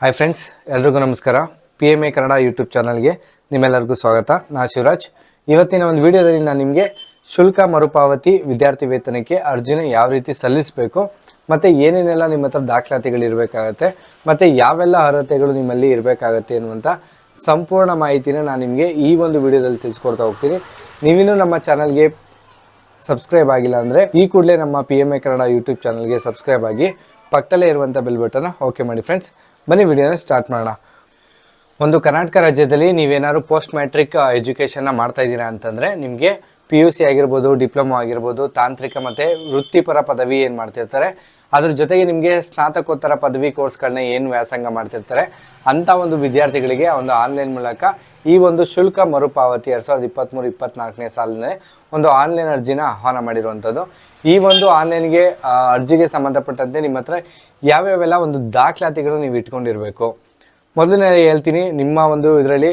Hi friends ಎಲ್ರಿಗೂ ನಮಸ್ಕಾರ. P M A Kannada YouTube ಚಾನಲ್ಗೆ ನಿಮ್ಮೆಲ್ಲರಿಗೂ ಸ್ವಾಗತ. ನಾ ಶಿವರಾಜ್. ಇವತ್ತಿನ ಒಂದು ವಿಡಿಯೋದಲ್ಲಿ ನಾನು ನಿಮಗೆ ಶುಲ್ಕ ಮರುಪಾವತಿ ವಿದ್ಯಾರ್ಥಿ ವೇತನಕ್ಕೆ ಅರ್ಜಿನ ಯಾವ ರೀತಿ ಸಲ್ಲಿಸಬೇಕು, ಮತ್ತು ಏನೇನೆಲ್ಲ ನಿಮ್ಮ ಹತ್ರ ದಾಖಲಾತಿಗಳು ಇರಬೇಕಾಗತ್ತೆ, ಮತ್ತು ಯಾವೆಲ್ಲ ಅರ್ಹತೆಗಳು ನಿಮ್ಮಲ್ಲಿ ಇರಬೇಕಾಗತ್ತೆ ಅನ್ನುವಂಥ ಸಂಪೂರ್ಣ ಮಾಹಿತಿನ ನಾನು ನಿಮಗೆ ಈ ಒಂದು ವಿಡಿಯೋದಲ್ಲಿ ತಿಳಿಸ್ಕೊಡ್ತಾ ಹೋಗ್ತೀನಿ. ನೀವಿನ್ನೂ ನಮ್ಮ ಚಾನಲ್ಗೆ ಸಬ್ಸ್ಕ್ರೈಬ್ ಆಗಿಲ್ಲ ಅಂದರೆ ಈ ಕೂಡಲೇ ನಮ್ಮ P M A Kannada YouTube ಚಾನಲ್ಗೆ ಸಬ್ಸ್ಕ್ರೈಬ್ ಆಗಿ ಪಕ್ಕದಲ್ಲೇ ಇರುವಂಥ ಬೆಲ್ ಬಟನ್ ಓಕೆ ಮಾಡಿ ಫ್ರೆಂಡ್ಸ್ ಬನ್ನಿ ವಿಡಿಯೋನ ಸ್ಟಾರ್ಟ್ ಮಾಡೋಣ. ಒಂದು ಕರ್ನಾಟಕ ರಾಜ್ಯದಲ್ಲಿ ನೀವೇನಾದ್ರು ಪೋಸ್ಟ್ ಮ್ಯಾಟ್ರಿಕ್ ಎಜುಕೇಷನ್ನ ಮಾಡ್ತಾ ಇದ್ದೀರಾ ಅಂತಂದರೆ ನಿಮಗೆ ಪಿ ಯು ಸಿ ಆಗಿರ್ಬೋದು, ಡಿಪ್ಲೊಮಾ ಆಗಿರ್ಬೋದು, ತಾಂತ್ರಿಕ ಮತ್ತು ವೃತ್ತಿಪರ ಪದವಿ ಏನು ಮಾಡ್ತಿರ್ತಾರೆ, ಅದ್ರ ಜೊತೆಗೆ ನಿಮಗೆ ಸ್ನಾತಕೋತ್ತರ ಪದವಿ ಕೋರ್ಸ್ಗಳನ್ನ ಏನು ವ್ಯಾಸಂಗ ಮಾಡ್ತಿರ್ತಾರೆ ಅಂಥ ಒಂದು ವಿದ್ಯಾರ್ಥಿಗಳಿಗೆ ಒಂದು ಆನ್ಲೈನ್ ಮೂಲಕ ಈ ಒಂದು ಶುಲ್ಕ ಮರುಪಾವತಿ ಎರಡು ಸಾವಿರದ ಇಪ್ಪತ್ತ್ಮೂರು ಇಪ್ಪತ್ನಾಲ್ಕನೇ ಸಾಲಿನ ಒಂದು ಆನ್ಲೈನ್ ಅರ್ಜಿನ ಆಹ್ವಾನ ಮಾಡಿರುವಂಥದ್ದು. ಈ ಒಂದು ಆನ್ಲೈನ್ಗೆ ಅರ್ಜಿಗೆ ಸಂಬಂಧಪಟ್ಟಂತೆ ನಿಮ್ಮ ಹತ್ರ ಯಾವ್ಯಾವೆಲ್ಲ ಒಂದು ದಾಖಲಾತಿಗಳು ನೀವು ಇಟ್ಕೊಂಡಿರಬೇಕು. ಮೊದಲನೇ ಹೇಳ್ತೀನಿ, ನಿಮ್ಮ ಒಂದು ಇದರಲ್ಲಿ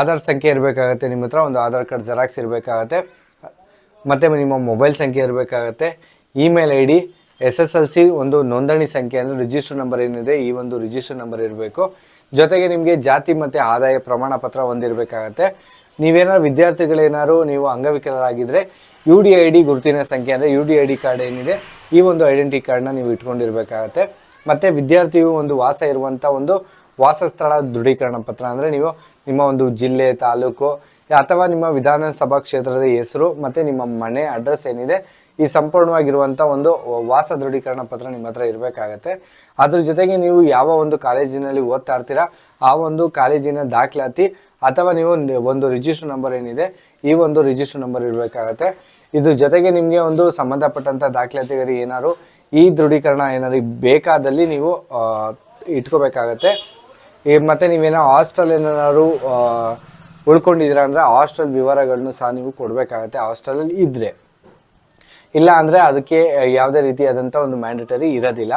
ಆಧಾರ್ ಸಂಖ್ಯೆ ಇರಬೇಕಾಗತ್ತೆ, ನಿಮ್ಮ ಹತ್ರ ಒಂದು ಆಧಾರ್ ಕಾರ್ಡ್, ಜೆರಾಕ್ಸ್ ಇರಬೇಕಾಗತ್ತೆ. ಮತ್ತು ನಿಮ್ಮ ಮೊಬೈಲ್ ಸಂಖ್ಯೆ ಇರಬೇಕಾಗತ್ತೆ. Email I D S S L C ಒಂದು ನೋಂದಣಿ ಸಂಖ್ಯೆ ಅಂದರೆ ರಿಜಿಸ್ಟರ್ ನಂಬರ್ ಏನಿದೆ, ಈ ಒಂದು ರಿಜಿಸ್ಟರ್ ನಂಬರ್ ಇರಬೇಕು. ಜೊತೆಗೆ ನಿಮಗೆ ಜಾತಿ ಮತ್ತು ಆದಾಯ ಪ್ರಮಾಣ ಪತ್ರ ಹೊಂದಿರಬೇಕಾಗತ್ತೆ. ನೀವೇನಾದ್ರು ವಿದ್ಯಾರ್ಥಿಗಳೇನಾದ್ರು ನೀವು ಅಂಗವಿಕಲರಾಗಿದ್ದರೆ ಯು ಡಿ ಐ ಡಿ ಗುರುತಿನ ಸಂಖ್ಯೆ ಅಂದರೆ U D I D card ಏನಿದೆ, ಈ ಒಂದು ಐಡೆಂಟಿ ಕಾರ್ಡ್ನ ನೀವು ಇಟ್ಕೊಂಡಿರಬೇಕಾಗತ್ತೆ. ಮತ್ತು ವಿದ್ಯಾರ್ಥಿಯು ಒಂದು ವಾಸ ಇರುವಂಥ ಒಂದು ವಾಸಸ್ಥಳ ದೃಢೀಕರಣ ಪತ್ರ ಅಂದರೆ ನೀವು ನಿಮ್ಮ ಒಂದು ಜಿಲ್ಲೆ, ತಾಲೂಕು ಅಥವಾ ನಿಮ್ಮ ವಿಧಾನಸಭಾ ಕ್ಷೇತ್ರದ ಹೆಸರು ಮತ್ತು ನಿಮ್ಮ ಮನೆ ಅಡ್ರೆಸ್ ಏನಿದೆ, ಈ ಸಂಪೂರ್ಣವಾಗಿರುವಂಥ ಒಂದು ವಾಸ ದೃಢೀಕರಣ ಪತ್ರ ನಿಮ್ಮ ಹತ್ರ ಇರಬೇಕಾಗತ್ತೆ. ಅದ್ರ ಜೊತೆಗೆ ನೀವು ಯಾವ ಒಂದು ಕಾಲೇಜಿನಲ್ಲಿ ಓದ್ತಾ ಇರ್ತೀರಾ, ಆ ಒಂದು ಕಾಲೇಜಿನ ದಾಖಲಾತಿ ಅಥವಾ ನೀವು ಒಂದು ರಿಜಿಸ್ಟರ್ ನಂಬರ್ ಏನಿದೆ, ಈ ಒಂದು ರಿಜಿಸ್ಟರ್ ನಂಬರ್ ಇರಬೇಕಾಗತ್ತೆ. ಇದ್ರ ಜೊತೆಗೆ ನಿಮಗೆ ಒಂದು ಸಂಬಂಧಪಟ್ಟಂಥ ದಾಖಲಾತಿಗರಿಗೆ ಏನಾದ್ರು ಈ ದೃಢೀಕರಣ ಏನಾದ್ರು ಬೇಕಾದಲ್ಲಿ ನೀವು ಇಟ್ಕೋಬೇಕಾಗತ್ತೆ. ಮತ್ತೆ ನೀವೇನೋ ಹಾಸ್ಟೆಲ್ ಏನಾದ್ರು ಉಳ್ಕೊಂಡಿದ್ದೀರಾ ಅಂದರೆ ಹಾಸ್ಟೆಲ್ ವಿವರಗಳನ್ನು ಸಹ ನೀವು ಕೊಡಬೇಕಾಗತ್ತೆ ಹಾಸ್ಟೆಲಲ್ಲಿ ಇದ್ದರೆ ಇಲ್ಲ ಅಂದರೆ ಅದಕ್ಕೆ ಯಾವುದೇ ರೀತಿಯಾದಂಥ ಒಂದು ಮ್ಯಾಂಡೇಟರಿ ಇರೋದಿಲ್ಲ.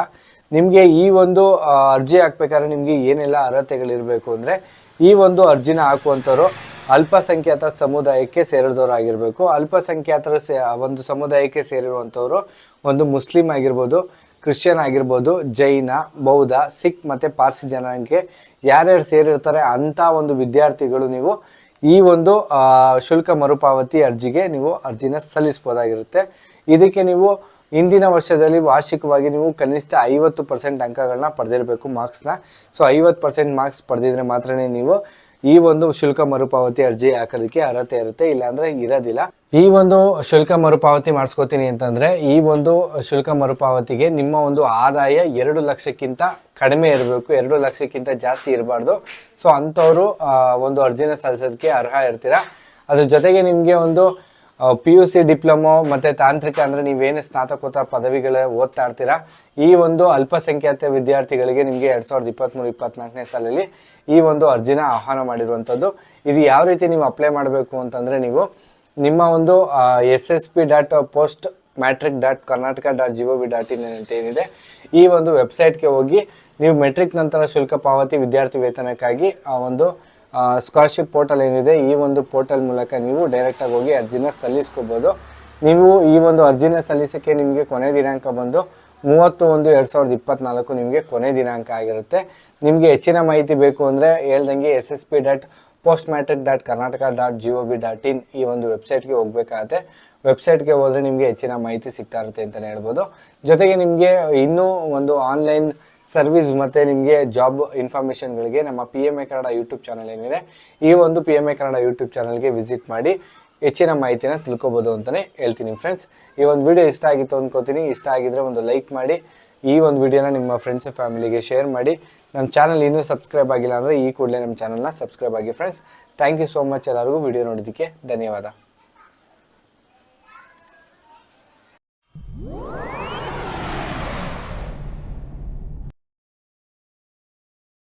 ನಿಮಗೆ ಈ ಒಂದು ಅರ್ಜಿ ಹಾಕ್ಬೇಕಾದ್ರೆ ನಿಮಗೆ ಏನೆಲ್ಲ ಅರ್ಹತೆಗಳಿರಬೇಕು ಅಂದರೆ ಈ ಒಂದು ಅರ್ಜಿನ ಹಾಕುವಂಥವ್ರು ಅಲ್ಪಸಂಖ್ಯಾತ ಸಮುದಾಯಕ್ಕೆ ಸೇರಿದವರಾಗಿರಬೇಕು ಅಲ್ಪಸಂಖ್ಯಾತರ ಸೇ ಒಂದು ಸಮುದಾಯಕ್ಕೆ ಸೇರಿರುವಂಥವ್ರು ಒಂದು ಮುಸ್ಲಿಂ ಆಗಿರ್ಬೋದು ಕ್ರಿಶ್ಚಿಯನ್ ಆಗಿರ್ಬೋದು, ಜೈನ, ಬೌದ್ಧ, ಸಿಖ್ ಮತ್ತು ಪಾರ್ಸಿ ಜನಾಂಗಕ್ಕೆ ಯಾರ್ಯಾರು ಸೇರಿರ್ತಾರೆ ಅಂಥ ಒಂದು ವಿದ್ಯಾರ್ಥಿಗಳು ನೀವು ಈ ಒಂದು ಶುಲ್ಕ ಮರುಪಾವತಿ ಅರ್ಜಿಗೆ ನೀವು ಅರ್ಜಿನ ಸಲ್ಲಿಸ್ಬೋದಾಗಿರುತ್ತೆ. ಇದಕ್ಕೆ ನೀವು ಇಂದಿನ ವರ್ಷದಲ್ಲಿ ವಾರ್ಷಿಕವಾಗಿ ನೀವು ಕನಿಷ್ಠ ಐವತ್ತು ಪರ್ಸೆಂಟ್ ಅಂಕಗಳನ್ನ ಪಡೆದಿರಬೇಕು ಮಾರ್ಕ್ಸ್ನ ಸೊ ಐವತ್ತು ಪರ್ಸೆಂಟ್ ಮಾರ್ಕ್ಸ್ ಪಡೆದಿದ್ರೆ ಮಾತ್ರನೇ ನೀವು ಈ ಒಂದು ಶುಲ್ಕ ಮರುಪಾವತಿ ಅರ್ಜಿ ಹಾಕೋದಕ್ಕೆ ಅರ್ಹತೆ ಇರುತ್ತೆ, ಇಲ್ಲಾಂದ್ರೆ ಇರೋದಿಲ್ಲ. ಈ ಒಂದು ಶುಲ್ಕ ಮರುಪಾವತಿ ಮಾಡಿಸ್ಕೋತೀನಿ ಅಂತಂದ್ರೆ, ಈ ಒಂದು ಶುಲ್ಕ ಮರುಪಾವತಿಗೆ ನಿಮ್ಮ ಒಂದು ಆದಾಯ ಎರಡು ಲಕ್ಷಕ್ಕಿಂತ ಕಡಿಮೆ ಇರಬೇಕು, ಎರಡು ಲಕ್ಷಕ್ಕಿಂತ ಜಾಸ್ತಿ ಇರಬಾರ್ದು. ಸೊ, ಅಂಥವ್ರು ಒಂದು ಅರ್ಜಿನ ಸಲ್ಲಿಸೋದಕ್ಕೆ ಅರ್ಹ ಇರ್ತೀರಾ? ಅದ್ರ ಜೊತೆಗೆ ನಿಮಗೆ ಒಂದು ಪಿ ಯು ಸಿ ಡಿಪ್ಲೊಮೊ ಮತ್ತು ತಾಂತ್ರಿಕ ಅಂದರೆ ನೀವೇನು ಸ್ನಾತಕೋತ್ತರ ಪದವಿಗಳ ಓದ್ತಾ ಇರ್ತೀರಾ, ಈ ಒಂದು ಅಲ್ಪಸಂಖ್ಯಾತ ವಿದ್ಯಾರ್ಥಿಗಳಿಗೆ ನಿಮಗೆ ಎರಡು ಸಾವಿರದ ಇಪ್ಪತ್ತ್ಮೂರು ಇಪ್ಪತ್ನಾಲ್ಕನೇ ಸಾಲಲ್ಲಿ ಈ ಒಂದು ಅರ್ಜಿನ ಆಹ್ವಾನ ಮಾಡಿರುವಂಥದ್ದು. ಇದು ಯಾವ ರೀತಿ ನೀವು ಅಪ್ಲೈ ಮಾಡಬೇಕು ಅಂತಂದರೆ ನೀವು ನಿಮ್ಮ ಒಂದು S S P dot post matric dot Karnataka dot G O V dot in ಅಂತ ಏನಿದೆ, ಈ ಒಂದು ವೆಬ್ಸೈಟ್ಗೆ ಹೋಗಿ ನೀವು ಮೆಟ್ರಿಕ್ ನಂತರ ಶುಲ್ಕ ಪಾವತಿ ವಿದ್ಯಾರ್ಥಿ ವೇತನಕ್ಕಾಗಿ ಆ ಒಂದು ಸ್ಕಾಲರ್ಶಿಪ್ ಪೋರ್ಟಲ್ ಏನಿದೆ, ಈ ಒಂದು ಪೋರ್ಟಲ್ ಮೂಲಕ ನೀವು ಡೈರೆಕ್ಟಾಗಿ ಹೋಗಿ ಅರ್ಜಿನ ಸಲ್ಲಿಸ್ಕೋಬೋದು. ನೀವು ಈ ಒಂದು ಅರ್ಜಿನ ಸಲ್ಲಿಸೋಕ್ಕೆ ನಿಮಗೆ ಕೊನೆ ದಿನಾಂಕ ಬಂದು ಮೂವತ್ತು ಒಂದು ಎರಡು ಸಾವಿರದ ಇಪ್ಪತ್ನಾಲ್ಕು ನಿಮಗೆ ಕೊನೆ ದಿನಾಂಕ ಆಗಿರುತ್ತೆ. ನಿಮಗೆ ಹೆಚ್ಚಿನ ಮಾಹಿತಿ ಬೇಕು ಅಂದರೆ ಹೇಳ್ದಂಗೆ S S P dot post matric dot Karnataka dot G O V dot in ಈ ಒಂದು ವೆಬ್ಸೈಟ್ಗೆ ಹೋಗ್ಬೇಕಾಗತ್ತೆ. ವೆಬ್ಸೈಟ್ಗೆ ಹೋದರೆ ನಿಮಗೆ ಹೆಚ್ಚಿನ ಮಾಹಿತಿ ಸಿಗ್ತಾ ಇರುತ್ತೆ ಅಂತಲೇ ಹೇಳ್ಬೋದು. ಜೊತೆಗೆ ನಿಮಗೆ ಇನ್ನೂ ಒಂದು ಆನ್ಲೈನ್ ಸರ್ವಿಸ್ ಮತ್ತು ನಿಮಗೆ ಜಾಬ್ ಇನ್ಫಾರ್ಮೇಷನ್ಗಳಿಗೆ ನಮ್ಮ P M A Kannada YouTube channel ಏನಿದೆ, ಈ ಒಂದು P M A Kannada YouTube ಚಾನಲ್ಗೆ ವಿಸಿಟ್ ಮಾಡಿ ಹೆಚ್ಚಿನ ಮಾಹಿತಿನ ತಿಳ್ಕೊಬೋದು ಅಂತಲೇ ಹೇಳ್ತೀನಿ ಫ್ರೆಂಡ್ಸ್ ಈ ಒಂದು ವಿಡಿಯೋ ಇಷ್ಟ ಆಗಿತ್ತು ಅಂದ್ಕೋತೀನಿ ಇಷ್ಟ ಆಗಿದ್ರೆ ಒಂದು ಲೈಕ್ ಮಾಡಿ, ಈ ಒಂದು ವಿಡಿಯೋನ ನಿಮ್ಮ ಫ್ರೆಂಡ್ಸ್ ಫ್ಯಾಮಿಲಿಗೆ ಶೇರ್ ಮಾಡಿ. ನಮ್ಮ ಚಾನಲ್ ಇನ್ನೂ ಸಬ್ಸ್ಕ್ರೈಬ್ ಆಗಿಲ್ಲ ಅಂದರೆ ಈ ಕೂಡಲೇ ನಮ್ಮ ಚಾನಲ್ನ ಸಬ್ಸ್ಕ್ರೈಬ್ ಆಗಿ friends thank you so much ಎಲ್ಲರಿಗೂ ವಿಡಿಯೋ ನೋಡೋದಕ್ಕೆ ಧನ್ಯವಾದ.